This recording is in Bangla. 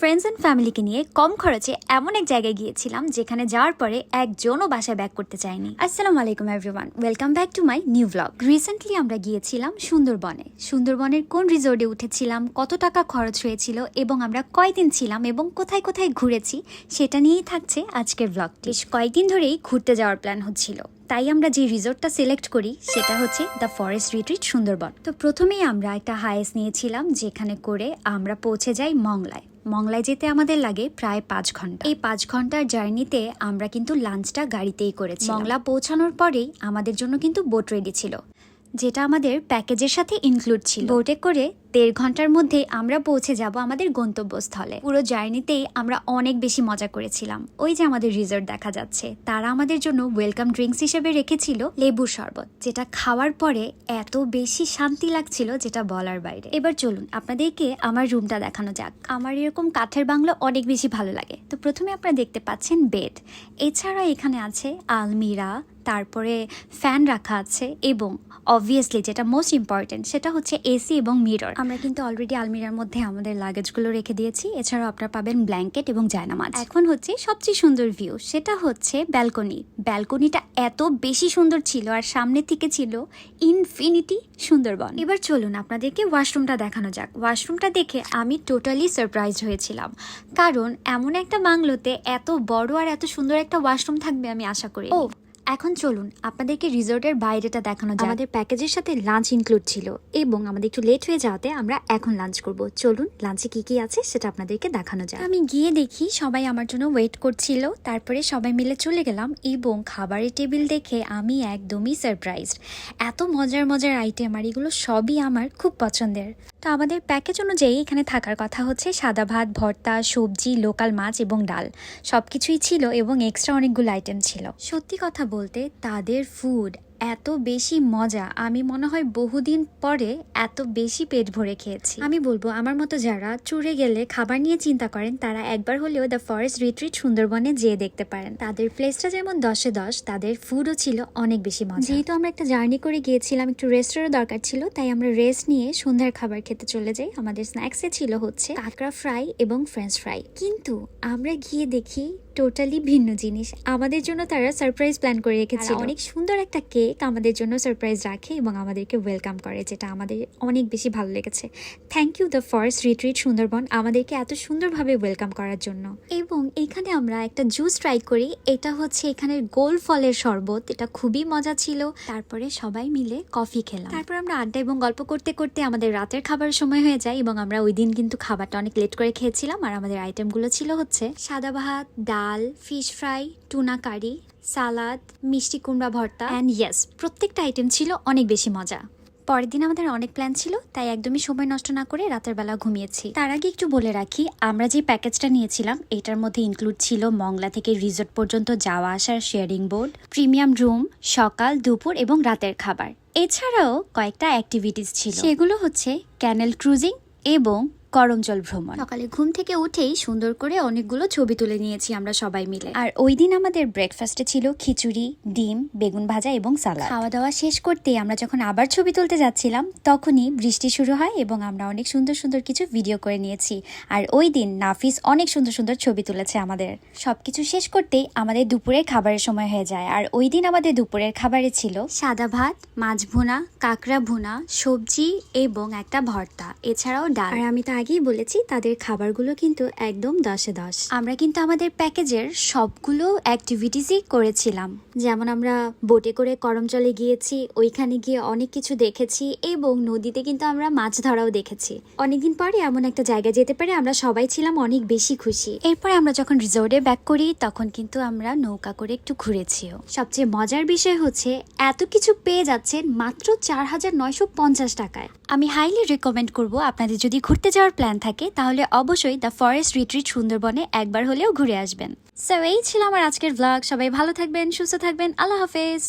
ফ্রেন্ডস অ্যান্ড ফ্যামিলিকে নিয়ে কম খরচে এমন এক জায়গায় গিয়েছিলাম যেখানে যাওয়ার পরে একজনও বাসায় ব্যাক করতে চায়নি। আসসালামু আলাইকুম everyone welcome back to my new blog recently আমরা গিয়েছিলাম সুন্দরবনে। সুন্দরবনের কোন রিসোর্টে উঠেছিলাম, কত টাকা খরচ হয়েছিল এবং আমরা কয়দিন ছিলাম এবং কোথায় কোথায় ঘুরেছি, সেটা নিয়েই থাকছে আজকের ব্লগটি বেশ কয়েকদিন ধরেই ঘুরতে যাওয়ার প্ল্যান হচ্ছিল। তাই আমরা যে রিসোর্টটা সিলেক্ট করি, সেটা হচ্ছে দ্য ফরেস্ট রিট্রিট সুন্দরবন। তো প্রথমেই আমরা একটা হায়েস নিয়েছিলাম, যেখানে করে আমরা পৌঁছে যাই মংলায়। মংলায় যেতে আমাদের লাগে প্রায় পাঁচ ঘণ্টা। এই পাঁচ ঘণ্টার জার্নিতে আমরা কিন্তু লাঞ্চটা গাড়িতেই করেছি মংলা পৌঁছানোর পরেই আমাদের জন্য কিন্তু বোট রেডি ছিল, যেটা আমাদের প্যাকেজের সাথে ইনক্লুড ছিল। বোটে করে দেড় ঘণ্টার মধ্যে আমরা পৌঁছে যাব আমাদের গন্তব্যস্থলে। পুরো জার্নিতেই আমরা অনেক বেশি মজা করেছিলাম। ওই যে আমাদের রিসোর্ট দেখা যাচ্ছে, তারা আমাদের জন্য ওয়েলকাম ড্রিঙ্কস হিসেবে রেখেছিল লেবুর শরবত, যেটা খাওয়ার পরে এত বেশি শান্তি লাগছিল যেটা বলার বাইরে। এবার চলুন, আপনাদেরকে আমার রুমটা দেখানো যাক। আমার এরকম কাঠের বাংলো অনেক বেশি ভালো লাগে। তো প্রথমে আপনারা দেখতে পাচ্ছেন বেড। এছাড়া এখানে আছে আলমিরা, তারপরে ফ্যান রাখা আছে এবং অবভিয়াসলি যেটা মোস্ট ইম্পর্টেন্ট সেটা হচ্ছে এসি এবং মিরর। আমরা কিন্তু অলরেডি আলমিরার মধ্যে আমাদের লাগেজগুলো রেখে দিয়েছি। এছাড়াও আপনারা পাবেন ব্ল্যাঙ্কেট এবং জায়নামাজ। এখন হচ্ছে সবচেয়ে সুন্দর ভিউ সেটা হচ্ছে ব্যালকনি ব্যালকনিটা এত বেশি সুন্দর ছিল আর সামনে থেকে ছিল ইনফিনিটি সুন্দরবন। এবার চলুন আপনাদেরকে ওয়াশরুমটা দেখানো যাক। ওয়াশরুমটা দেখে আমি টোটালি সারপ্রাইজ হয়েছিলাম। কারণ এমন একটা বাংলোতে এত বড় আর এত সুন্দর একটা ওয়াশরুম থাকবে আমি আশা করি। ও এখন চলুন আপনাদেরকে রিসোর্টের বাইরেটা দেখানো যায় আমাদের প্যাকেজের সাথে লাঞ্চ ইনক্লুড ছিল এবং আমাদের একটু লেট হয়ে যাওয়াতে আমরা এখন লাঞ্চ করব। চলুন লাঞ্চে কি কি আছে সেটা আপনাদেরকে দেখানো যায় আমি গিয়ে দেখি সবাই আমার জন্য ওয়েট করছিল। তারপরে সবাই মিলে চলে গেলাম এবং খাবারের টেবিল দেখে আমি একদমই সারপ্রাইজড এত মজার মজার আইটেম আর এগুলো সবই আমার খুব পছন্দের। তো আমাদের প্যাকেজ অনুযায়ী এখানে থাকার কথা হচ্ছে সাদা ভাত, ভর্তা, সবজি লোকাল মাছ এবং ডাল। সব কিছুই ছিল এবং এক্সট্রা অনেকগুলো আইটেম ছিল। সত্যি কথা বলতে তাদের ফুড এত বেশি মজা, আমি মনে হয় বহুদিন পরে এত বেশি পেট ভরে খেয়েছি। আমি বলব, আমার মতো যারা চুরে গেলে খাবার নিয়ে চিন্তা করেন, তারা একবার হলেও দ্য ফরেস্ট রিট্রিট সুন্দরবনে যেয়ে দেখতে পারেন। তাদের প্লেসটা যেমন দশে দশ, তাদের ফুডও ছিল অনেক বেশি মজা। যেহেতু আমরা একটা জার্নি করে গিয়েছিলাম, একটু রেস্টেরও দরকার ছিল, তাই আমরা রেস্ট নিয়ে সন্ধ্যার খাবার খেতে চলে যাই। আমাদের স্ন্যাক্সে ছিল হচ্ছে কাঁকড়া ফ্রাই এবং ফ্রেঞ্চ ফ্রাই কিন্তু আমরা গিয়ে দেখি টোটালি ভিন্ন জিনিস। আমাদের জন্য তারা সারপ্রাইজ প্ল্যান করে রেখেছে অনেক সুন্দর একটা কেক আমাদের জন্য সারপ্রাইজ রাখে এবং আমাদেরকে ওয়েলকাম করে, যেটা আমাদের অনেক বেশি ভালো লেগেছে। Thank you the forest retreat Sundarban, আমাদেরকে এত সুন্দরভাবে ওয়েলকাম করার জন্য। এবং এখানে আমরা একটা জুস ট্রাই করি, এটা হচ্ছে এখানের গোল ফলের শরবত, এটা খুবই মজা ছিল। তারপরে সবাই মিলে কফি খেলাম। তারপর আমরা আড্ডা এবং গল্প করতে করতে আমাদের রাতের খাবার সময় হয়ে যায় এবং আমরা ওই দিন কিন্তু খাবারটা অনেক লেট করে খেয়েছিলাম। আর আমাদের আইটেমগুলো ছিল হচ্ছে সাদা ভাত, ডাল fish fry tuna curry salad, মিষ্টি কুমড়া ভর্তা অ্যান্ড ইয়েস প্রত্যেকটা আইটেম ছিল অনেক বেশি মজা। পরের দিন আমাদের অনেক প্ল্যান ছিল, তাই একদমই সময় নষ্ট না করে রাতের বেলা ঘুমিয়েছি। তার আগে একটু বলে রাখি, আমরা যে প্যাকেজটা নিয়েছিলাম, এটার মধ্যে ইনক্লুড ছিল মংলা থেকে রিসোর্ট পর্যন্ত যাওয়া আসার শেয়ারিং বোর্ড প্রিমিয়াম রুম সকাল, দুপুর এবং রাতের খাবার। এছাড়াও কয়েকটা অ্যাক্টিভিটিস ছিল। সেগুলো হচ্ছে ক্যানেল ক্রুজিং এবং গরম জল ভ্রমণ। সকালে ঘুম থেকে উঠেই সুন্দর করে অনেকগুলো ছবি তুলে নিয়েছি আমরা সবাই মিলে। আর ওই দিন আমাদের ব্রেকফাস্টে ছিল খিচুড়ি ডিম বেগুন ভাজা এবং সালাদ। খাওয়া দাওয়া শেষ করতে আমরা যখন আবার ছবি তুলতে যাচ্ছিলাম তখনই বৃষ্টি শুরু হয় এবং আমরা অনেক সুন্দর সুন্দর কিছু ভিডিও করে নিয়েছি। আর ওই দিন নাফিস অনেক সুন্দর সুন্দর ছবি তুলেছে আমাদের। সবকিছু শেষ করতেই আমাদের দুপুরের খাবারের সময় হয়ে যায়। আর ওই দিন আমাদের দুপুরের খাবারে ছিল সাদা ভাত মাছ ভুনা কাঁকড়া ভুনা সবজি এবং একটা ভর্তা এছাড়াও ডাল। আর আমি তো আগেই বলেছি, তাদের খাবারগুলো কিন্তু একদম দশে দশ। আমরা কিন্তু আমাদের প্যাকেজের সবগুলো অ্যাক্টিভিটিসই করেছিলাম। যেমন আমরা বোটে করে করমচলে গিয়েছি, ওইখানে গিয়ে অনেক কিছু দেখেছি এবং নদীতে কিন্তু আমরা মাছ ধরাও দেখেছি। অনেকদিন পরে এমন একটা জায়গায় যেতে পারে আমরা সবাই ছিলাম অনেক বেশি খুশি। এরপরে আমরা যখন রিসোর্টে ব্যাক করি, তখন কিন্তু আমরা নৌকা করে একটু ঘুরেছিও। সবচেয়ে মজার বিষয় হচ্ছে, এত কিছু পেয়ে যাচ্ছেন মাত্র চার হাজার নয়শো পঞ্চাশ টাকায়। আমি হাইলি রেকমেন্ড করব আপনাদের যদি ঘুরতে যাওয়ার প্ল্যান থাকে, তাহলে অবশ্যই দ্য ফরেস্ট রিট্রিট সুন্দরবনে একবার হলেও ঘুরে আসবেন। সো এই ছিল আমার আজকের ভ্লগ সবাই ভালো থাকবেন, সুস্থ থাকবেন। আল্লাহ হাফেজ।